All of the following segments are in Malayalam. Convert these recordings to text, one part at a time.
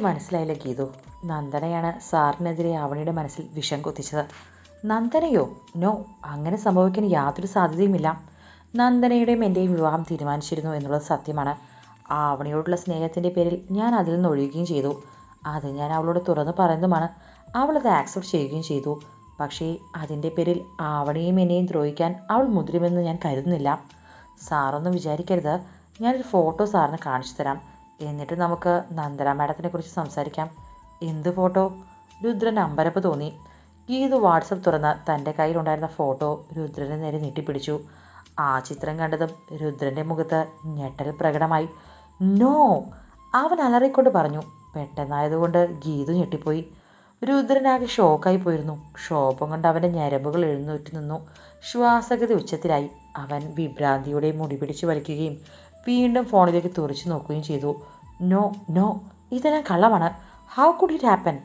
മനസ്സിലായില്ല ഗീതു. നന്ദനയാണ് സാറിനെതിരെ അവണിയുടെ മനസ്സിൽ വിഷം കൊത്തിച്ചത്. നന്ദനയോ? നോ അങ്ങനെ സംഭവിക്കാൻ യാതൊരു സാധ്യതയുമില്ല. നന്ദനയുടെയും എന്റെയും വിവാഹം തീരുമാനിച്ചിരുന്നു എന്നുള്ളത് സത്യമാണ്. ആവണിയോടുള്ള സ്നേഹത്തിന്റെ പേരിൽ ഞാൻ അതിൽ നിന്ന് ഒഴിയുകയും ചെയ്തു. അത് ഞാൻ അവളോട് തുറന്നു പറയുന്നതുമാണ്. അവളത് ആക്സെപ്റ്റ് ചെയ്യുകയും ചെയ്തു. പക്ഷേ അതിന്റെ പേരിൽ ആവണിയും എന്നെയും ദ്രോഹിക്കാൻ അവൾ മുതിരുമെന്ന് ഞാൻ കരുതുന്നില്ല. സാറൊന്നും വിചാരിക്കരുത്. ഞാനൊരു ഫോട്ടോ സാറിന് കാണിച്ചു തരാം. എന്നിട്ട് നമുക്ക് നന്ദന മാഡത്തിനെ കുറിച്ച് സംസാരിക്കാം. എന്ത് ഫോട്ടോ? രുദ്രൻ അമ്പരപ്പ് തോന്നി. ഗീതു വാട്സപ്പ് തുറന്ന തന്റെ കയ്യിലുണ്ടായിരുന്ന ഫോട്ടോ രുദ്രനെ നേരെ നീട്ടിപ്പിടിച്ചു. ആ ചിത്രം കണ്ടതും രുദ്രന്റെ മുഖത്ത് ഞെട്ടൽ പ്രകടമായി. നോ അവൻ അലറിക്കൊണ്ട് പറഞ്ഞു. പെട്ടെന്നായതുകൊണ്ട് ഗീതു ഞെട്ടിപ്പോയി. രുദ്രനാകെ ഷോക്കായി പോയിരുന്നു. ക്ഷോഭം കൊണ്ട് അവന്റെ ഞരമ്പുകൾ എഴുന്നേറ്റ് നിന്നു. ശ്വാസഗതി ഉച്ചത്തിലായി. അവൻ വിഭ്രാന്തിയോടെ മുടി പിടിച്ച് വലിക്കുകയും വീണ്ടും ഫോണിലേക്ക് തുറച്ചു നോക്കുകയും ചെയ്തു. നോ നോ ഇതെല്ലാം കള്ളമാണ്. ഹൗ കുഡ് ഇറ്റ് ഹാപ്പൻ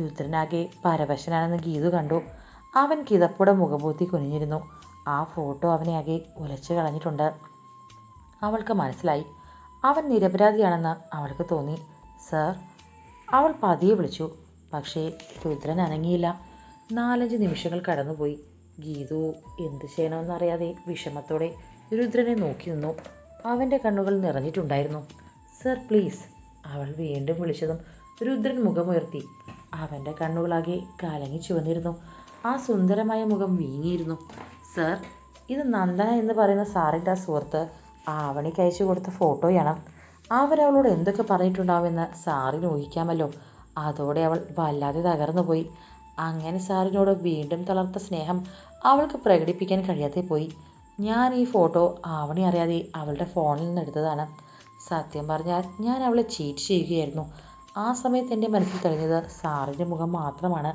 രുദ്രനാകെ പരവശനാണെന്ന് ഗീതു കണ്ടു. അവൻ കിതപ്പുടെ മുഖബൂത്തി കുനിഞ്ഞിരുന്നു. ആ ഫോട്ടോ അവനെ ആകെ ഉലച്ചു കളഞ്ഞിട്ടുണ്ട്. അവൾക്ക് മനസ്സിലായി. അവൻ നിരപരാധിയാണെന്ന് അവൾക്ക് തോന്നി. സർ അവൾ പതിയെ വിളിച്ചു. പക്ഷേ രുദ്രൻ അനങ്ങിയില്ല. നാലഞ്ച് നിമിഷങ്ങൾ കടന്നുപോയി. ഗീതു എന്ത് ചെയ്യണമെന്നറിയാതെ വിഷമത്തോടെ രുദ്രനെ നോക്കി നിന്നു. അവന്റെ കണ്ണുകൾ നിറഞ്ഞിട്ടുണ്ടായിരുന്നു. സർ പ്ലീസ് അവൾ വീണ്ടും വിളിച്ചതും രുദ്രൻ മുഖമുയർത്തി. അവന്റെ കണ്ണുകളാകെ കലങ്ങി ചുവന്നിരുന്നു. ആ സുന്ദരമായ മുഖം വീങ്ങിയിരുന്നു. സർ ഇത് നന്ദന എന്ന് പറയുന്ന സാറിന്റെ ആ സുഹൃത്ത് ആവണിക്ക് അയച്ചു കൊടുത്ത ഫോട്ടോയാണ്. അവരവളോട് എന്തൊക്കെ പറഞ്ഞിട്ടുണ്ടാവുമെന്ന് സാറിന് ഊഹിക്കാമല്ലോ. അതോടെ അവൾ വല്ലാതെ തകർന്നു പോയി. അങ്ങനെ സാറിനോട് വീണ്ടും തളർത്ത സ്നേഹം അവൾക്ക് പ്രകടിപ്പിക്കാൻ കഴിയാതെ പോയി. ഞാൻ ഈ ഫോട്ടോ ആവണി അറിയാതെ അവളുടെ ഫോണിൽ നിന്ന് എടുത്തതാണ്. സത്യം പറഞ്ഞാൽ ഞാൻ അവളെ ചീറ്റ് ചെയ്യുകയായിരുന്നു. ആ സമയത്ത് എന്റെ മനസ്സിൽ തെളിഞ്ഞത് സാറിന്റെ മുഖം മാത്രമാണ്.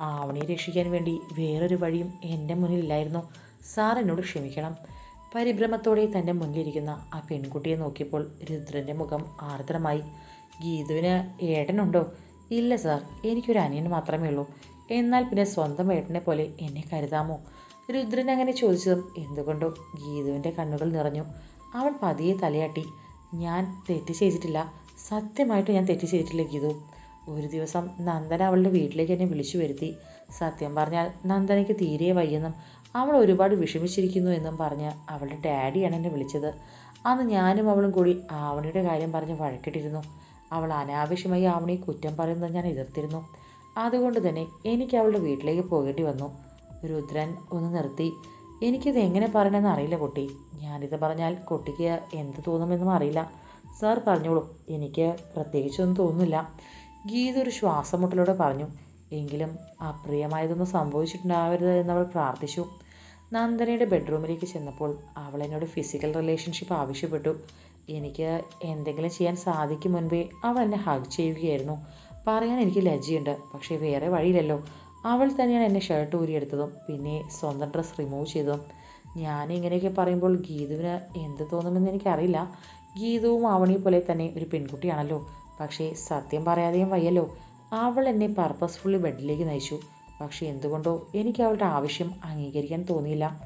ആവണിയെ രക്ഷിക്കാൻ വേണ്ടി വേറൊരു വഴിയും എന്റെ മുന്നിലില്ലായിരുന്നു. സാർ എന്നോട് ക്ഷമിക്കണം. പരിഭ്രമത്തോടെ തന്റെ മുന്നിലിരിക്കുന്ന ആ പെൺകുട്ടിയെ നോക്കിയപ്പോൾ രുദ്രന്റെ മുഖം ആർദ്രമായി. ഗീതുവിന് ഏട്ടനുണ്ടോ? ഇല്ല സാർ എനിക്കൊരു അനിയൻ മാത്രമേ ഉള്ളൂ. എന്നാൽ പിന്നെ സ്വന്തം ഏട്ടനെ പോലെ എന്നെ കരുതാമോ? രുദ്രൻ അങ്ങനെ ചോദിച്ചതും എന്തുകൊണ്ടോ ഗീതുവിന്റെ കണ്ണുകൾ നിറഞ്ഞു. അവൻ പതിയെ തലയാട്ടി ഞാൻ തെറ്റ് ചെയ്തിട്ടില്ല. സത്യമായിട്ട് ഞാൻ തെറ്റ് ചെയ്തിട്ടില്ല ഗീതു. ഒരു ദിവസം നന്ദന അവളുടെ വീട്ടിലേക്ക് എന്നെ വിളിച്ചു വരുത്തി. സത്യം പറഞ്ഞാൽ നന്ദനയ്ക്ക് തീരെ വയ്യെന്നും അവൾ ഒരുപാട് വിഷമിച്ചിരിക്കുന്നു എന്നും പറഞ്ഞ് അവളുടെ ഡാഡിയാണ് എന്നെ വിളിച്ചത്. അന്ന് ഞാനും അവളും കൂടി ആവണിയുടെ കാര്യം പറഞ്ഞ് വഴക്കിട്ടിരുന്നു. അവൾ അനാവശ്യമായി ആവണിയെ കുറ്റം പറയുന്നത് ഞാൻ എതിർത്തിരുന്നു. അതുകൊണ്ട് തന്നെ എനിക്ക് അവളുടെ വീട്ടിലേക്ക് പോകേണ്ടി വന്നു. രുദ്രൻ ഒന്ന് നിർത്തി. എനിക്കിത് എങ്ങനെ പറയണമെന്ന് അറിയില്ല കുട്ടി. ഞാനിത് പറഞ്ഞാൽ കുട്ടിക്ക് എന്ത് തോന്നുമെന്നും അറിയില്ല. സാർ പറഞ്ഞോളൂ. എനിക്ക് പ്രത്യേകിച്ചൊന്നും തോന്നുന്നില്ല. ഗീത ഒരു ശ്വാസമുട്ടലോടെ പറഞ്ഞു. എങ്കിലും അപ്രിയമായതൊന്നും സംഭവിച്ചിട്ടുണ്ടാവരുത് എന്നവൾ പ്രാർത്ഥിച്ചു. നന്ദനയുടെ ബെഡ്റൂമിലേക്ക് ചെന്നപ്പോൾ അവൾ എന്നോട് ഫിസിക്കൽ റിലേഷൻഷിപ്പ് ആവശ്യപ്പെട്ടു. എനിക്ക് എന്തെങ്കിലും ചെയ്യാൻ സാധിക്കും മുൻപേ അവൾ എന്നെ ഹഗ് ചെയ്യുകയായിരുന്നു. പറയാൻ എനിക്ക് ലജ്ജയുണ്ട്. പക്ഷേ വേറെ വഴിയില്ലല്ലോ. അവൾ തന്നെയാണ് എന്നെ ഷർട്ട് ഊരിയെടുത്തതും പിന്നെ സ്വന്തം ഡ്രസ്സ് റിമൂവ് ചെയ്തതും. ഞാൻ ഇങ്ങനെയൊക്കെ പറയുമ്പോൾ ഗീതുവിന് എന്ത് തോന്നുമെന്ന് എനിക്കറിയില്ല. ഗീതുവും ആവണി പോലെ തന്നെ ഒരു പെൺകുട്ടിയാണല്ലോ. പക്ഷേ സത്യം പറയാതെയും വയ്യല്ലോ. അവൾ എന്നെ പർപ്പസ്ഫുള്ളി ബെഡിലേക്ക് നയിച്ചു. പക്ഷേ എന്തുകൊണ്ടോ എനിക്ക് അവളുടെ ആവശ്യം അംഗീകരിക്കാൻ തോന്നിയില്ല.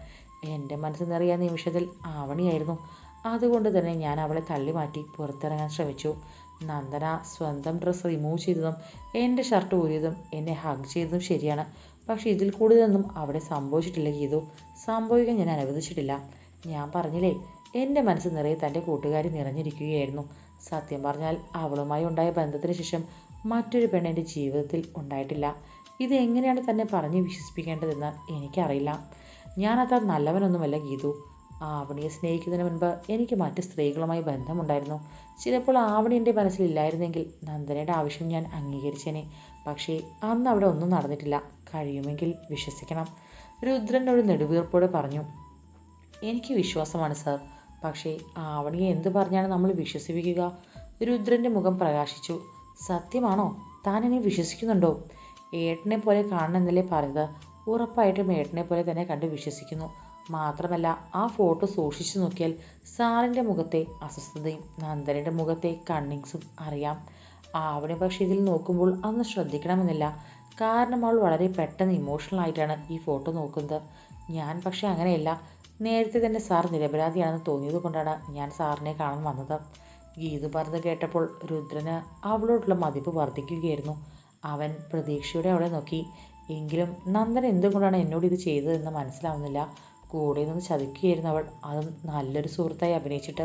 എന്റെ മനസ്സ് നിറയ നിമിഷത്തിൽ ആവണിയായിരുന്നു. അതുകൊണ്ട് തന്നെ ഞാൻ അവളെ തള്ളി മാറ്റി പുറത്തിറങ്ങാൻ ശ്രമിച്ചു. നന്ദന സ്വന്തം ഡ്രസ്സ് റിമൂവ് ചെയ്തതും എന്റെ ഷർട്ട് ഊരിയതും എന്നെ ഹഗ് ചെയ്തതും ശരിയാണ്. പക്ഷേ ഇതിൽ കൂടുതലൊന്നും അവിടെ സംഭവിച്ചിട്ടില്ല ഗീതു. സംഭവിക്കാൻ ഞാൻ അനുവദിച്ചിട്ടില്ല. ഞാൻ പറഞ്ഞില്ലേ എന്റെ മനസ്സ് നിറയെ തന്റെ കൂട്ടുകാരി നിറഞ്ഞിരിക്കുകയായിരുന്നു. സത്യം പറഞ്ഞാൽ അവളുമായി ഉണ്ടായ ബന്ധത്തിന് ശേഷം മറ്റൊരു പെണ്ണ് എന്റെ ജീവിതത്തിൽ ഉണ്ടായിട്ടില്ല. ഇത് എങ്ങനെയാണ് തന്നെ പറഞ്ഞ് വിശ്വസിപ്പിക്കേണ്ടതെന്ന് എനിക്കറിയില്ല. ഞാനത്ര നല്ലവനൊന്നുമല്ല ഗീതു. ആവണിയെ സ്നേഹിക്കുന്നതിന് മുൻപ് എനിക്ക് മറ്റ് സ്ത്രീകളുമായി ബന്ധമുണ്ടായിരുന്നു. ചിലപ്പോൾ ആവണി എന്റെ മനസ്സിലില്ലായിരുന്നെങ്കിൽ നന്ദനയുടെ ആവശ്യം ഞാൻ അംഗീകരിച്ചേനെ. പക്ഷേ അന്ന് അവിടെ ഒന്നും നടന്നിട്ടില്ല. കഴിയുമെങ്കിൽ വിശ്വസിക്കണം. രുദ്രൻ ഒരു നെടുവീർപ്പോടെ പറഞ്ഞു എനിക്ക് വിശ്വാസമാണ് സാർ. പക്ഷേ ആവണിയെ എന്ത് പറഞ്ഞാണ് നമ്മൾ വിശ്വസിപ്പിക്കുക? രുദ്രന്റെ മുഖം പ്രകാശിച്ചു സത്യമാണോ? താൻ എന്നെ വിശ്വസിക്കുന്നുണ്ടോ? ഏട്ടനെ പോലെ കാണണമെന്നല്ലേ പറഞ്ഞത്. ഉറപ്പായിട്ടും ഏട്ടനെ പോലെ തന്നെ കണ്ട് വിശ്വസിക്കുന്നു. മാത്രമല്ല ആ ഫോട്ടോ സൂക്ഷിച്ചു നോക്കിയാൽ സാറിന്റെ മുഖത്തെ അസ്വസ്ഥതയും നന്ദനയുടെ മുഖത്തെ കണ്ണിങ്സും അറിയാം. അവിടെ പക്ഷേ ഇതിൽ നോക്കുമ്പോൾ അന്ന് ശ്രദ്ധിക്കണമെന്നില്ല. കാരണം അവൾ വളരെ പെട്ടെന്ന് ഇമോഷണൽ ആയിട്ടാണ് ഈ ഫോട്ടോ നോക്കുന്നത്. ഞാൻ പക്ഷേ അങ്ങനെയല്ല. നേരത്തെ തന്നെ സാർ നിരപരാധിയാണെന്ന് തോന്നിയത് കൊണ്ടാണ് ഞാൻ സാറിനെ കാണാൻ വന്നത്. ഗീതു പറഞ്ഞത് കേട്ടപ്പോൾ രുദ്രന് അവളോടുള്ള മതിപ്പ് വർദ്ധിക്കുകയായിരുന്നു. അവൻ പ്രതീക്ഷയോടെ അവളെ നോക്കി. എങ്കിലും നന്ദൻ എന്തുകൊണ്ടാണ് എന്നോട് ഇത് ചെയ്തതെന്ന് മനസ്സിലാവുന്നില്ല. കൂടെ നിന്ന് ചതിക്കുകയായിരുന്നു അവൾ. അതും നല്ലൊരു സുഹൃത്തായി അഭിനയിച്ചിട്ട്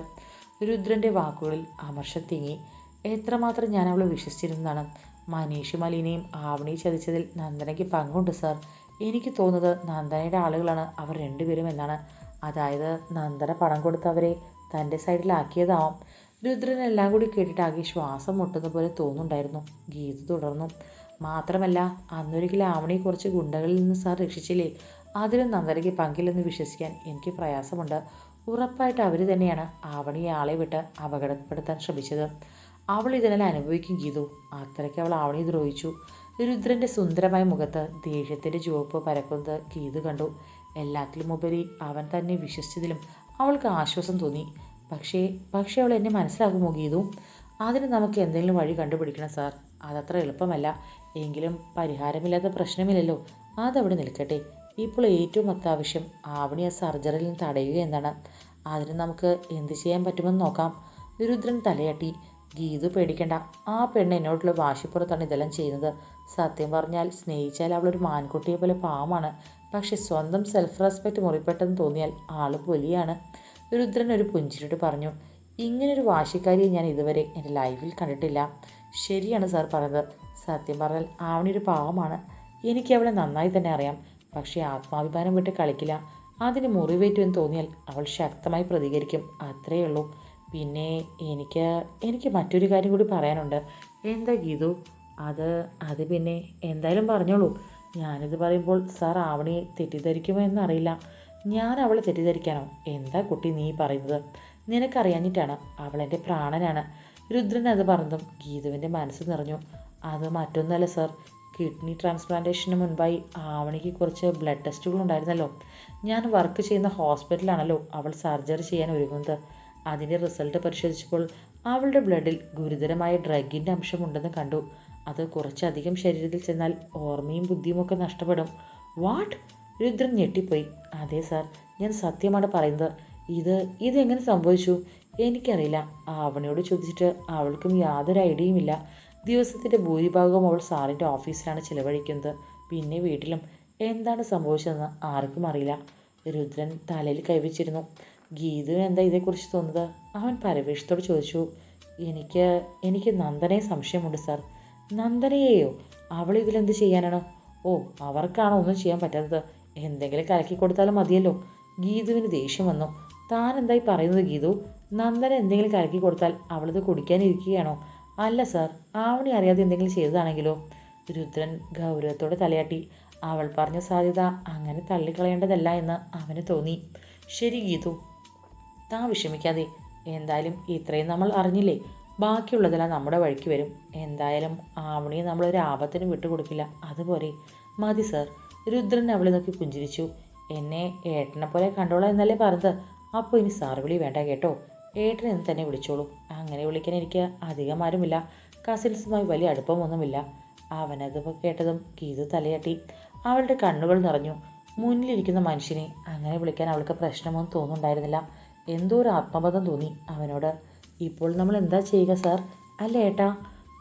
രുദ്രന്റെ വാക്കുകളിൽ അമർഷം തിങ്ങി. എത്രമാത്രം ഞാൻ അവളെ വിശ്വസിച്ചിരുന്നതാണ്. മനീഷ് മലിനെയും ആവണി ചതിച്ചതിൽ നന്ദനയ്ക്ക് പങ്കുണ്ട് സാർ. എനിക്ക് തോന്നുന്നത് നന്ദനയുടെ ആളുകളാണ് അവർ രണ്ടുപേരും എന്നാണ്. അതായത് നന്ദന പണം കൊടുത്തവരെ തന്റെ സൈഡിലാക്കിയതാവാം രുദ്രൻ എല്ലാം കൂടി കേട്ടിട്ട് ആകെ ശ്വാസം മുട്ടുന്ന പോലെ തോന്നുന്നുണ്ടായിരുന്നു. ഗീത തുടർന്നു. മാത്രമല്ല അന്നൊരിക്കലും ആവണിയെ കുറച്ച് ഗുണ്ടകളിൽ നിന്ന് സാർ രക്ഷിച്ചില്ലേ? അതിലും നന്ദനയ്ക്ക് പങ്കില്ലെന്ന് വിശ്വസിക്കാൻ എനിക്ക് പ്രയാസമുണ്ട്. ഉറപ്പായിട്ട് അവർ തന്നെയാണ് ആവണിയെ ആളെ വിട്ട് അപകടപ്പെടുത്താൻ ശ്രമിച്ചത്. അവൾ ഇതിനെല്ലാം അനുഭവിക്കും ഗീതു അത്രയ്ക്ക് അവൾ ആവണി ദ്രോഹിച്ചു. രുദ്രന്റെ സുന്ദരമായ മുഖത്ത് ദേഷ്യത്തിന്റെ ചുവപ്പ് പരക്കുന്നത് ഗീതു കണ്ടു. എല്ലാത്തിലും ഉപരി അവൻ തന്നെ വിശ്വസിച്ചതിലും അവൾക്ക് ആശ്വാസം തോന്നി. പക്ഷേ പക്ഷേ അവൾ എന്നെ മനസ്സിലാക്കുമോ ഗീതു അതിന് നമുക്ക് എന്തെങ്കിലും വഴി കണ്ടുപിടിക്കണം സാർ. അതത്ര എളുപ്പമല്ല. എങ്കിലും പരിഹാരമില്ലാത്ത പ്രശ്നമില്ലല്ലോ. അതവിടെ നിൽക്കട്ടെ. ഇപ്പോൾ ഏറ്റവും അത്യാവശ്യം ആവണി ആ സർജറിയിൽ നിന്ന് തടയുക എന്നാണ്. അതിന് നമുക്ക് എന്ത് ചെയ്യാൻ പറ്റുമെന്ന് നോക്കാം. വിരുദ്രൻ തലയാട്ടി. ഗീതു പേടിക്കണ്ട. ആ പെണ്ണ് എന്നോടുള്ള വാശിപ്പുറത്താണ് ഇതെല്ലാം ചെയ്യുന്നത്. സത്യം പറഞ്ഞാൽ സ്നേഹിച്ചാൽ അവളൊരു മാൻകുട്ടിയെ പോലെ പാവമാണ്. പക്ഷെ സ്വന്തം സെൽഫ് റെസ്പെക്റ്റ് മുറിപ്പെട്ടെന്ന് തോന്നിയാൽ ആൾ പൊലിയാണ് രുദ്രൻ ഒരു പുഞ്ചിരിട്ട് പറഞ്ഞു ഇങ്ങനൊരു വാശിക്കാരിയെ ഞാൻ ഇതുവരെ എന്റെ ലൈഫിൽ കണ്ടിട്ടില്ല. ശരിയാണ് സാർ പറഞ്ഞത്. സത്യം പറഞ്ഞാൽ ആവണി ഒരു പാവമാണ്. എനിക്ക് അവളെ നന്നായി തന്നെ അറിയാം. പക്ഷേ ആത്മാഭിമാനം വിട്ട് കളിക്കില്ല. അതിന് മുറിവേറ്റു എന്ന് തോന്നിയാൽ അവൾ ശക്തമായി പ്രതികരിക്കും. അത്രയേ ഉള്ളൂ. പിന്നെ എനിക്ക് എനിക്ക് മറ്റൊരു കാര്യം കൂടി പറയാനുണ്ട്. എന്താ ഗീതു? അത് അത് പിന്നെ എന്തായാലും പറഞ്ഞോളൂ. ഞാനിത് പറയുമ്പോൾ സാർ ആവണിയെ തെറ്റിദ്ധരിക്കുമോ എന്നറിയില്ല. ഞാൻ അവളെ തെറ്റിദ്ധരിക്കാനോ? എന്താ കുട്ടി നീ പറയുന്നത്? നിനക്കറിയാഞ്ഞിട്ടാണ് അവൾ എന്റെ പ്രാണനാണ്. രുദ്രൻ അത് പറഞ്ഞതും ഗീതുവിന്റെ മനസ്സ് നിറഞ്ഞു. അത് മറ്റൊന്നല്ല സർ. കിഡ്നി ട്രാൻസ്പ്ലാന്റേഷന് മുൻപായി ആവണിക്ക് കുറച്ച് ബ്ലഡ് ടെസ്റ്റുകൾ ഉണ്ടായിരുന്നല്ലോ. ഞാൻ വർക്ക് ചെയ്യുന്ന ഹോസ്പിറ്റലാണല്ലോ അവൾ സർജറി ചെയ്യാൻ ഒരുങ്ങുന്നത്. അതിന്റെ റിസൾട്ട് പരിശോധിച്ചപ്പോൾ അവളുടെ ബ്ലഡിൽ ഗുരുതരമായ ഡ്രഗിന്റെ അംശമുണ്ടെന്ന് കണ്ടു. അത് കുറച്ചധികം ശരീരത്തിൽ ചെന്നാൽ ഓർമ്മയും ബുദ്ധിയുമൊക്കെ നഷ്ടപ്പെടും. വാട്ട് രുദ്രൻ ഞെട്ടിപ്പോയി. അതെ സാർ ഞാൻ സത്യമാണ് പറയുന്നത്. ഇത് ഇതെങ്ങനെ സംഭവിച്ചു? എനിക്കറിയില്ല. അവനോട് ചോദിച്ചിട്ട് അവൾക്കും യാതൊരു ഐഡിയയുമില്ല ദിവസത്തിന്റെ ഭൂരിഭാഗവും അവൾ സാറിന്റെ ഓഫീസിലാണ് ചിലവഴിക്കുന്നത്. പിന്നെ വീട്ടിലും എന്താണ് സംഭവിച്ചതെന്ന് ആർക്കും അറിയില്ല. രുദ്രൻ തലയിൽ കൈവച്ചിരുന്നു. ഗീതു എന്താ ഇതേക്കുറിച്ച് തോന്നുന്നത്? അവൻ പരവേഷത്തോട് ചോദിച്ചു. എനിക്ക് എനിക്ക് നന്ദനെ സംശയമുണ്ട് സാർ. നന്ദനയെയോ? അവൾ ഇതിലെന്ത് ചെയ്യാനാണ്? ഓ അവർക്കാണോ ഒന്നും ചെയ്യാൻ പറ്റാത്തത്? എന്തെങ്കിലും കലക്കി കൊടുത്താലും മതിയല്ലോ. ഗീതുവിന് ദേഷ്യം വന്നു. താൻ എന്തായി പറയുന്നത് ഗീതു? നന്ദന എന്തെങ്കിലും കലക്കി കൊടുത്താൽ അവളിത് കുടിക്കാനിരിക്കുകയാണോ? അല്ല സാർ ആവണി അറിയാതെ എന്തെങ്കിലും ചെയ്തതാണെങ്കിലോ? രുദ്രൻ ഗൗരവത്തോടെ തലയാട്ടി. അവൾ പറഞ്ഞ സാധ്യത അങ്ങനെ തള്ളിക്കളയേണ്ടതല്ല എന്ന് അവന് തോന്നി. ശരി ഗീതു താ വിഷമിക്കാതെ. എന്തായാലും ഇത്രയും നമ്മൾ അറിഞ്ഞില്ലേ? ബാക്കിയുള്ളതെല്ലാം നമ്മുടെ വഴിക്ക് വരും. എന്തായാലും ആവണിയെ നമ്മളൊരു ആപത്തിന് വിട്ടുകൊടുക്കില്ല. അതുപോലെ. മതി സർ. രുദ്രൻ അവളെ നോക്കി പുഞ്ചിരിച്ചു. എന്നെ ഏട്ടനെ പോലെ കണ്ടോളാം എന്നല്ലേ പറഞ്ഞത്? അപ്പോൾ ഇനി സാർ വിളി വേണ്ട കേട്ടോ. ഏട്ടൻ എന്ന് തന്നെ വിളിച്ചോളൂ. അങ്ങനെ വിളിക്കാൻ എനിക്ക് അധികം ആരുമില്ല. കസിൻസുമായി വലിയ അടുപ്പമൊന്നുമില്ല. അവനത് കേട്ടതും ഗീതു തലയാട്ടി. അവളുടെ കണ്ണുകൾ നിറഞ്ഞു. മുന്നിലിരിക്കുന്ന മനുഷ്യനെ അങ്ങനെ വിളിക്കാൻ അവൾക്ക് പ്രശ്നമൊന്നും തോന്നുന്നുണ്ടായിരുന്നില്ല. എന്തോ ഒരു ആത്മബന്ധം തോന്നി അവനോട്. ഇപ്പോൾ നമ്മൾ എന്താ ചെയ്യുക സാർ അല്ല ഏട്ടാ.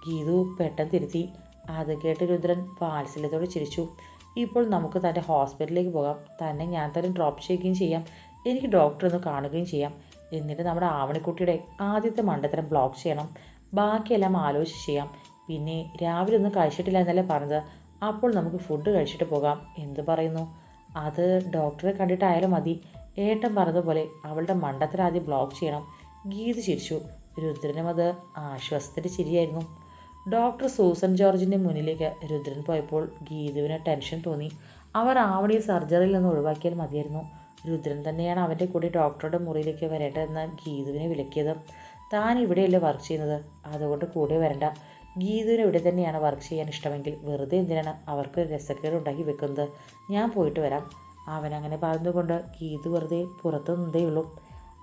ഗീതു പെട്ടെന്ന് തിരുത്തി. അത് കേട്ട് രുദ്രൻ വാത്സല്യത്തോടെ ചിരിച്ചു. ഇപ്പോൾ നമുക്ക് തന്റെ ഹോസ്പിറ്റലിലേക്ക് പോകാം. തന്നെ ഞാൻ തന്നെ ഡ്രോപ്പ് ചെയ്യുകയും ചെയ്യാം. എനിക്ക് ഡോക്ടറെ ഒന്ന് കാണുകയും ചെയ്യാം. എന്നിട്ട് നമ്മുടെ ആവണിക്കുട്ടിയുടെ ആദ്യത്തെ മണ്ടത്തരം ബ്ലോക്ക് ചെയ്യണം. ബാക്കിയെല്ലാം ആലോചിച്ച് ചെയ്യാം. പിന്നെ രാവിലെ ഒന്നും കഴിച്ചിട്ടില്ല എന്നല്ലേ പറഞ്ഞത്? അപ്പോൾ നമുക്ക് ഫുഡ് കഴിച്ചിട്ട് പോകാം. എന്ത് പറയുന്നു? അത് ഡോക്ടറെ കണ്ടിട്ടായാലും മതി. ഏട്ടൻ പറഞ്ഞതുപോലെ അവളുടെ മണ്ടത്തരം ആദ്യം ബ്ലോക്ക് ചെയ്യണം. ഗീത് ചിരിച്ചു. രുദ്രനും അത് ആശ്വാസത്തിന്റെ ചിരിയായിരുന്നു. ഡോക്ടർ സൂസൻ ജോർജിന്റെ മുന്നിലേക്ക് രുദ്രൻ പോയപ്പോൾ ഗീതുവിന് ടെൻഷൻ തോന്നി. അവർ ആവണിയെ സർജറിയിൽ നിന്ന് ഒഴിവാക്കിയാൽ മതിയായിരുന്നു. രുദ്രൻ തന്നെയാണ് അവന്റെ കൂടെ ഡോക്ടറുടെ മുറിയിലേക്ക് വരേണ്ടതെന്ന് ഗീതുവിനെ വിലക്കിയത്. താൻ ഇവിടെയല്ലേ വർക്ക് ചെയ്യുന്നത്? അതുകൊണ്ട് കൂടെ വരണ്ട. ഗീതുവിന് ഇവിടെ തന്നെയാണ് വർക്ക് ചെയ്യാൻ ഇഷ്ടമെങ്കിൽ വെറുതെ എന്തിനാണ് അവർക്ക് രസക്കേട് ഉണ്ടാക്കി വെക്കുന്നത്? ഞാൻ പോയിട്ട് വരാം. അവൻ അങ്ങനെ പറഞ്ഞുകൊണ്ട് ഗീതു വെറുതെ പുറത്തു നിന്നേയുള്ളൂ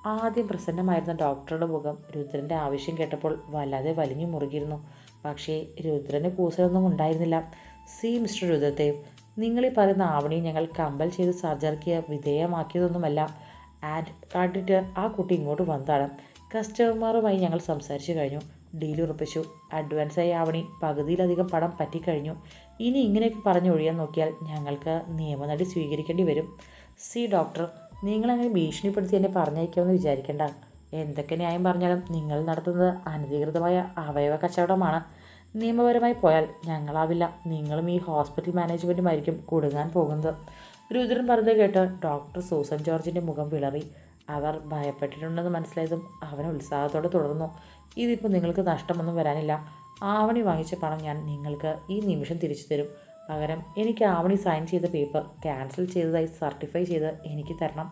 ആദ്യം പ്രസന്നമായിരുന്ന ഡോക്ടറുടെ മുഖം രുദ്രന്റെ ആവശ്യം കേട്ടപ്പോൾ വല്ലാതെ വലിഞ്ഞു മുറുകിയിരുന്നു. പക്ഷേ രുദ്രന് കൂസലൊന്നും ഉണ്ടായിരുന്നില്ല. സി മിസ്റ്റർ രുദ്രദേവ് നിങ്ങളീ പറയുന്ന ആവണി ഞങ്ങൾ കമ്പൽ ചെയ്ത് സർജറിക്ക് വിധേയമാക്കിയതൊന്നുമല്ല. ആൻഡ് കണ്ടിട്ട് ആ കുട്ടി ഇങ്ങോട്ട് വന്നതാണ്. കസ്റ്റമറുമായി ഞങ്ങൾ സംസാരിച്ചു കഴിഞ്ഞു. ഡീൽ ഉറപ്പിച്ചു. അഡ്വാൻസായി ആവണി പകുതിയിലധികം പണം പറ്റിക്കഴിഞ്ഞു. ഇനി ഇങ്ങനെയൊക്കെ പറഞ്ഞു ഒഴിയാൻ നോക്കിയാൽ ഞങ്ങൾക്ക് നിയമനടി സ്വീകരിക്കേണ്ടി വരും. സി ഡോക്ടർ നിങ്ങളങ്ങനെ ഭീഷണിപ്പെടുത്തി എന്നെ പറഞ്ഞയക്കാമെന്ന് വിചാരിക്കേണ്ട. എന്തൊക്കെ ന്യായം പറഞ്ഞാലും നിങ്ങൾ നടത്തുന്നത് അനധികൃതമായ അവയവ കച്ചവടമാണ്. നിയമപരമായി പോയാൽ ഞങ്ങളാവില്ല. നിങ്ങളും ഈ ഹോസ്പിറ്റൽ മാനേജ്മെന്റുമായിരിക്കും കുടുങ്ങാൻ പോകുന്നത്. രുദ്രൻ പറഞ്ഞത് കേട്ട് ഡോക്ടർ സൂസൻ ജോർജിന്റെ മുഖം വിളറി. അവർ ഭയപ്പെട്ടിട്ടുണ്ടെന്ന് മനസ്സിലായതും അവൻ ഉത്സാഹത്തോടെ തുടർന്നു. ഇതിപ്പോൾ നിങ്ങൾക്ക് നഷ്ടമൊന്നും വരാനില്ല. ആവണി വാങ്ങിച്ച പണം ഞാൻ നിങ്ങൾക്ക് ഈ നിമിഷം തിരിച്ചു തരും. പകരം എനിക്ക് ആവണി സൈൻ ചെയ്ത പേപ്പർ ക്യാൻസൽ ചെയ്തതായി സർട്ടിഫൈ ചെയ്ത് എനിക്ക് തരണം.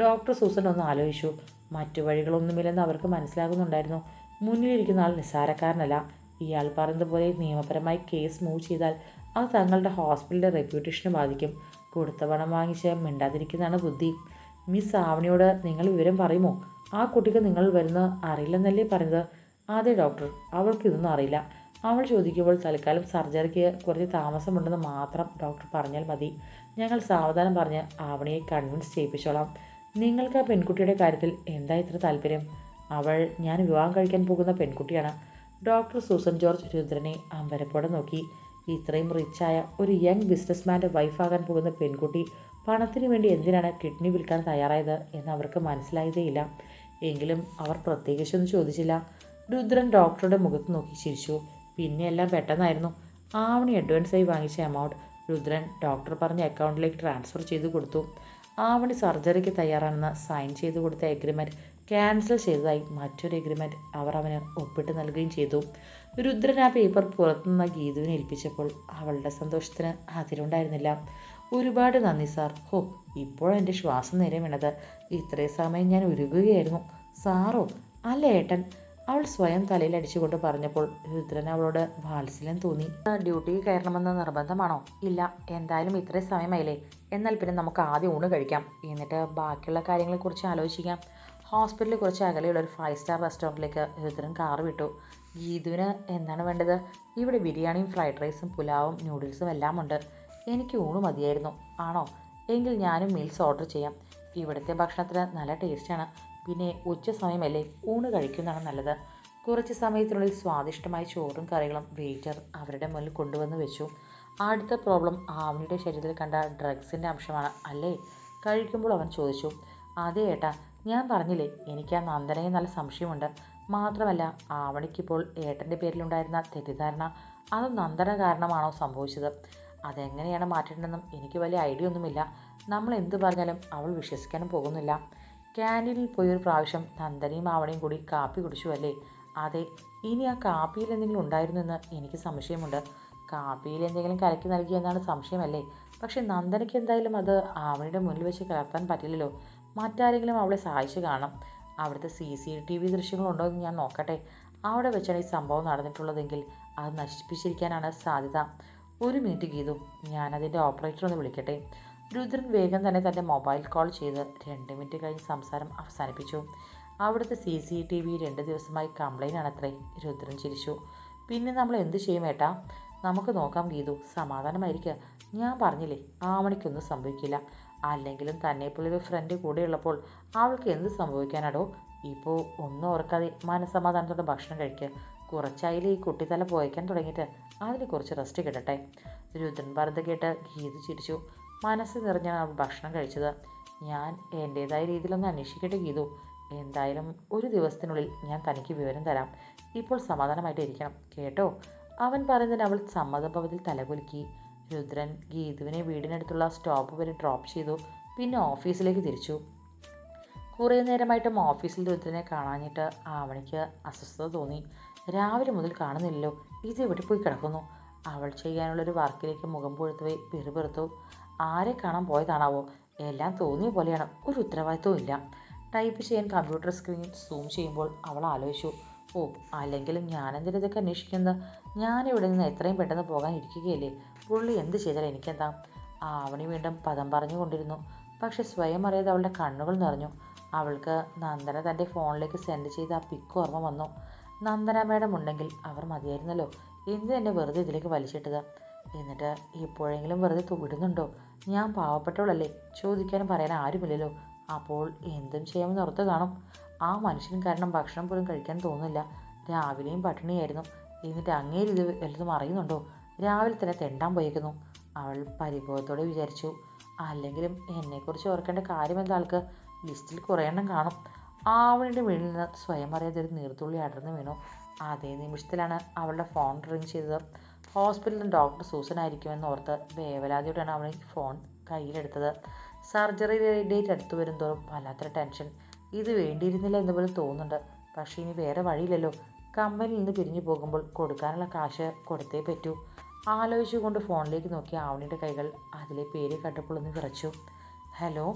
ഡോക്ടർ സൂസൻ ഒന്ന് ആലോചിച്ചു. മറ്റു വഴികളൊന്നുമില്ലെന്ന് അവർക്ക് മനസ്സിലാകുന്നുണ്ടായിരുന്നു. മുന്നിലിരിക്കുന്ന ആൾ നിസ്സാരക്കാരനല്ല. ഇയാൾ പറഞ്ഞതുപോലെ പോലെ നിയമപരമായി കേസ് മൂവ് ചെയ്താൽ അത് തങ്ങളുടെ ഹോസ്പിറ്റലിന്റെ റെപ്യൂട്ടേഷനെ ബാധിക്കും. കൊടുത്ത പണം വാങ്ങിച്ച് മിണ്ടാതിരിക്കുന്നതാണ് ബുദ്ധി. മിസ് ആവണിയോട് നിങ്ങൾ വിവരം പറയുമോ? ആ കുട്ടിക്ക് നിങ്ങൾ വരുന്ന അറിയില്ലെന്നല്ലേ പറഞ്ഞത്? അതെ ഡോക്ടർ അവൾക്ക് ഇതൊന്നും അറിയില്ല. അവൾ ചോദിക്കുമ്പോൾ തൽക്കാലം സർജറിക്ക് കുറച്ച് താമസമുണ്ടെന്ന് മാത്രം ഡോക്ടർ പറഞ്ഞാൽ മതി. ഞങ്ങൾ സാവധാനം പറഞ്ഞ് ആവണിയെ കൺവിൻസ് ചെയ്യിപ്പിച്ചോളാം. നിങ്ങൾക്ക് ആ പെൺകുട്ടിയുടെ കാര്യത്തിൽ എന്താ ഇത്ര താല്പര്യം? അവൾ ഞാൻ വിവാഹം കഴിക്കാൻ പോകുന്ന പെൺകുട്ടിയാണ്. ഡോക്ടർ സൂസൻ ജോർജ് രുദ്രനെ അമ്പരപ്പോടെ നോക്കി. ഇത്രയും റിച്ചായ ഒരു യങ് ബിസിനസ്മാന്റെ വൈഫാകാൻ പോകുന്ന പെൺകുട്ടി പണത്തിന് വേണ്ടി എന്തിനാണ് കിഡ്നി വിൽക്കാൻ തയ്യാറായത് എന്ന് അവർക്ക് മനസ്സിലായതേയില്ല. എങ്കിലും അവർ പ്രത്യേകിച്ചൊന്നും ചോദിച്ചില്ല. രുദ്രൻ ഡോക്ടറുടെ മുഖത്ത് നോക്കി ചിരിച്ചു. പിന്നെ എല്ലാം പെട്ടെന്നായിരുന്നു. ആവണി അഡ്വാൻസായി വാങ്ങിച്ച എമൗണ്ട് രുദ്രൻ ഡോക്ടർ പറഞ്ഞ അക്കൗണ്ടിലേക്ക് ട്രാൻസ്ഫർ ചെയ്തു കൊടുത്തു. ആവണി സർജറിക്ക് തയ്യാറാണെന്ന് സൈൻ ചെയ്തു കൊടുത്ത എഗ്രിമെന്റ് ക്യാൻസൽ ചെയ്തതായി മറ്റൊരു എഗ്രിമെന്റ് അവർ അവന് ഒപ്പിട്ട് നൽകുകയും ചെയ്തു. രുദ്രൻ ആ പേപ്പർ പുറത്തുനിന്ന് ഗീതുവിനെ ഏൽപ്പിച്ചപ്പോൾ അവളുടെ സന്തോഷത്തിന് അതിരുണ്ടായിരുന്നില്ല. ഒരുപാട് നന്ദി സാർ ഹോ ഇപ്പോഴെന്റെ ശ്വാസം നേരെ വീണത്. ഇത്രയും സമയം ഞാൻ ഉരുകുകയായിരുന്നു. സാറോ അല്ല ഏട്ടൻ. അവൾ സ്വയം തലയിൽ അടിച്ചുകൊണ്ട് പറഞ്ഞപ്പോൾ രുദ്രൻ അവളോട് വാത്സല്യം തോന്നി. ഡ്യൂട്ടിക്ക് കയറണമെന്ന് നിർബന്ധമാണോ? ഇല്ല എന്തായാലും ഇത്രയും സമയമായില്ലേ. എന്നാൽ പിന്നെ നമുക്ക് ആദ്യം ഊണ് കഴിക്കാം. എന്നിട്ട് ബാക്കിയുള്ള കാര്യങ്ങളെക്കുറിച്ച് ആലോചിക്കാം. ഹോസ്പിറ്റലിൽ കുറച്ച് അകലെയുള്ള ഒരു ഫൈവ് സ്റ്റാർ റെസ്റ്റോറന്റിലേക്ക് രുദ്രൻ കാർ വിട്ടു. ഗീതുവിന് എന്താണ് വേണ്ടത്? ഇവിടെ ബിരിയാണിയും ഫ്രൈഡ് റൈസും പുലാവും നൂഡിൽസും എല്ലാം ഉണ്ട്. എനിക്ക് ഊണ് മതിയായിരുന്നു. ആണോ? എങ്കിൽ ഞാനും മീൽസ് ഓർഡർ ചെയ്യാം. ഇവിടുത്തെ ഭക്ഷണത്തിന് നല്ല ടേസ്റ്റാണ് പിന്നെ ഉച്ച സമയമല്ലേ? ഊണ് കഴിക്കുന്നതാണ് നല്ലത്. കുറച്ച് സമയത്തിനുള്ളിൽ സ്വാദിഷ്ടമായ ചോറും കറികളും വെയിറ്റർ അവരുടെ മുന്നിൽ കൊണ്ടുവന്ന് വെച്ചു. അടുത്ത പ്രോബ്ലം ആവണിയുടെ ശരീരത്തിൽ കണ്ട ഡ്രഗ്സിന്റെ അംശമാണ്. അല്ലേ? കഴിക്കുമ്പോൾ അവൻ ചോദിച്ചു. അതെ ഏട്ടാ ഞാൻ പറഞ്ഞില്ലേ എനിക്ക് ആ നന്ദനയെ നല്ല സംശയമുണ്ട്. മാത്രമല്ല ആവണിക്കിപ്പോൾ ഏട്ടന്റെ പേരിലുണ്ടായിരുന്ന തെറ്റിദ്ധാരണ അത് നന്ദന കാരണമാണോ സംഭവിച്ചത്? അതെങ്ങനെയാണ് മാറ്റേണ്ടതെന്നും എനിക്ക് വലിയ ഐഡിയ ഒന്നുമില്ല. നമ്മൾ എന്ത് പറഞ്ഞാലും അവൾ വിശ്വസിക്കാനും പോകുന്നില്ല. ക്യാന്റീനിൽ പോയി ഒരു പ്രാവശ്യം നന്ദനയും ആവണയും കൂടി കാപ്പി കുടിച്ചു അല്ലേ അതെ ഇനി ആ കാപ്പിയിൽ എന്തെങ്കിലും ഉണ്ടായിരുന്നു എന്ന് എനിക്ക് സംശയമുണ്ട്. കാപ്പിയിൽ എന്തെങ്കിലും കലക്കി നൽകിയെന്നാണ് സംശയമല്ലേ? പക്ഷെ നന്ദനയ്ക്ക് എന്തായാലും അത് ആവണിയുടെ മുന്നിൽ വെച്ച് കലർത്താൻ പറ്റില്ലല്ലോ. മറ്റാരെങ്കിലും അവളെ സഹായിച്ചു കാണാം. അവിടുത്തെ സി സി ടി വി ദൃശ്യങ്ങളുണ്ടോ എന്ന് ഞാൻ നോക്കട്ടെ. അവിടെ വെച്ചാണ് ഈ സംഭവം നടന്നിട്ടുള്ളതെങ്കിൽ അത് നശിപ്പിച്ചിരിക്കാനാണ് സാധ്യത. ഒരു മിനിറ്റ് ഗീതു ഞാനതിന്റെ ഓപ്പറേറ്റർ ഒന്ന് വിളിക്കട്ടെ. രുദ്രൻ വേഗം തന്നെ തന്റെ മൊബൈൽ കോൾ ചെയ്ത് രണ്ട് മിനിറ്റ് കഴിഞ്ഞ് സംസാരം അവസാനിപ്പിച്ചു. അവിടുത്തെ സി സി ടി വി രണ്ട് ദിവസമായി കംപ്ലൈന്റ് ആണത്രേ. രുദ്രൻ ചിരിച്ചു. പിന്നെ നമ്മൾ എന്ത് ചെയ്യും ഏട്ടാ? നമുക്ക് നോക്കാം ഗീതു സമാധാനമായിരിക്കുക ഞാൻ പറഞ്ഞില്ലേ ആ മണിക്കൊന്നും സംഭവിക്കില്ല. അല്ലെങ്കിലും തന്നെപ്പോലൊരു ഫ്രണ്ട് കൂടെയുള്ളപ്പോൾ അവൾക്ക് എന്ത് സംഭവിക്കാനാടോ? ഇപ്പോൾ ഒന്നും ഓർക്കാതെ മനസമാധാനത്തോടെ ഭക്ഷണം കഴിക്കുക കുറച്ചായാലും ഈ കുട്ടിത്തല പോയക്കാൻ തുടങ്ങിയിട്ട്. അതിന് കുറച്ച് റെസ്റ്റ് കിട്ടട്ടെ. രുദ്രൻ പറഞ്ഞത് കേട്ട് ഗീതു ചിരിച്ചു. മനസ്സ് നിറഞ്ഞാണ് അവൾ ഭക്ഷണം കഴിച്ചത്. ഞാൻ എന്റേതായ രീതിയിലൊന്ന് അന്വേഷിക്കട്ടെ ഗീതു. എന്തായാലും ഒരു ദിവസത്തിനുള്ളിൽ ഞാൻ തനിക്ക് വിവരം തരാം. ഇപ്പോൾ സമാധാനമായിട്ട് ഇരിക്കണം കേട്ടോ? അവൻ പറയുന്നതിന് അവൾ സമ്മതഭവത്തിൽ തലകുലുക്കി. രുദ്രൻ ഗീതുവിനെ വീടിനടുത്തുള്ള സ്റ്റോപ്പ് വരെ ഡ്രോപ്പ് ചെയ്തു. പിന്നെ ഓഫീസിലേക്ക് തിരിച്ചു. കുറേ നേരമായിട്ടും ഓഫീസിൽ രുദ്രനെ കാണാഞ്ഞിട്ട് ആവണിക്ക് അസ്വസ്ഥത തോന്നി. രാവിലെ മുതൽ കാണുന്നില്ലല്ലോ. ഇത് എവിടെ പോയി കിടക്കുന്നു? അവൾ ചെയ്യാനുള്ളൊരു വർക്കിലേക്ക് മുഖം പൊഴുത്തവേ പിറുപിറുത്തു. ആരെ കാണാൻ പോയതാണാവോ? എല്ലാം തോന്നിയ പോലെയാണ്. ഒരു ഉത്തരവാദിത്വവും ഇല്ല. ടൈപ്പ് ചെയ്യാൻ കമ്പ്യൂട്ടർ സ്ക്രീൻ സൂം ചെയ്യുമ്പോൾ അവൾ ആലോചിച്ചു. ഓ അല്ലെങ്കിലും ഞാനെന്തിനൊക്കെ അന്വേഷിക്കുന്നത്? ഞാനിവിടെ നിന്ന് എത്രയും പെട്ടെന്ന് പോകാൻ ഇരിക്കുകയല്ലേ? പുള്ളി എന്ത് ചെയ്താലും എനിക്കെന്താ? ആവണി വീണ്ടും പദം പറഞ്ഞു കൊണ്ടിരുന്നു പക്ഷെ സ്വയം അറിയാതെ അവളുടെ കണ്ണുകൾ നിറഞ്ഞു. അവൾക്ക് നന്ദന തന്റെ ഫോണിലേക്ക് സെൻഡ് ചെയ്ത ആ പിക്ക് ഓർമ്മ വന്നു. നന്ദന മേഡം ഉണ്ടെങ്കിൽ അവർ മതിയായിരുന്നല്ലോ. എന്ത് എന്നെ വെറുതെ ഇതിലേക്ക് വലിച്ചിട്ടത്? എന്നിട്ട് എപ്പോഴെങ്കിലും വെറുതെ വിടുന്നുണ്ടോ ഞാൻ പാവപ്പെട്ടവളല്ലേ? ചോദിക്കാനും പറയാൻ ആരുമില്ലല്ലോ. അപ്പോൾ എന്തും ചെയ്യാമെന്ന് ഓർത്ത് കാണും. ആ മനുഷ്യൻ കാരണം ഭക്ഷണം പോലും കഴിക്കാൻ തോന്നുന്നില്ല. രാവിലെയും പട്ടിണിയായിരുന്നു. എന്നിട്ട് അങ്ങേരിത് വലുതും അറിയുന്നുണ്ടോ? രാവിലെ തന്നെ തെണ്ടാൻ പോയേക്കുന്നു. അവൾ പരിഭവത്തോടെ വിചാരിച്ചു അല്ലെങ്കിലും എന്നെക്കുറിച്ച് ഓർക്കേണ്ട കാര്യം എന്താ? ആൾക്ക് ലിസ്റ്റിൽ കുറേ എണ്ണം കാണും. ആവണിന്റെ വീണിൽ നിന്ന് സ്വയം അറിയാതെ ഒരു നീർത്തുള്ളി അടർന്നു വീണു. അതേ നിമിഷത്തിലാണ് അവളുടെ ഫോൺ റിങ് ചെയ്തത്. ഹോസ്പിറ്റലിൽ ഡോക്ടർ സൂസൻ ആയിരിക്കുമെന്ന് ഓർത്ത് വേവലാതിയോടെയാണ് അവൾ ഫോൺ കയ്യിലെടുത്തത്. സർജറി ഡേറ്റ് അടുത്തു വരുന്തോറും വല്ലാത്തൊരു ടെൻഷൻ. ഇത് വേണ്ടിയിരുന്നില്ല എന്ന് പോലും തോന്നുന്നുണ്ട്. പക്ഷേ ഇനി വേറെ വഴിയില്ലല്ലോ. കമ്പനിയിൽ നിന്ന് പിരിഞ്ഞു പോകുമ്പോൾ കൊടുക്കാനുള്ള കാശ് കൊടുത്തേ പറ്റൂ. ആലോചിച്ചുകൊണ്ട് ഫോണിലേക്ക് നോക്കിയ ആവണിയുടെ കൈകൾ അതിലെ പേര് കണ്ടപ്പോൾ ഒന്ന് വിറച്ചു. ഹലോ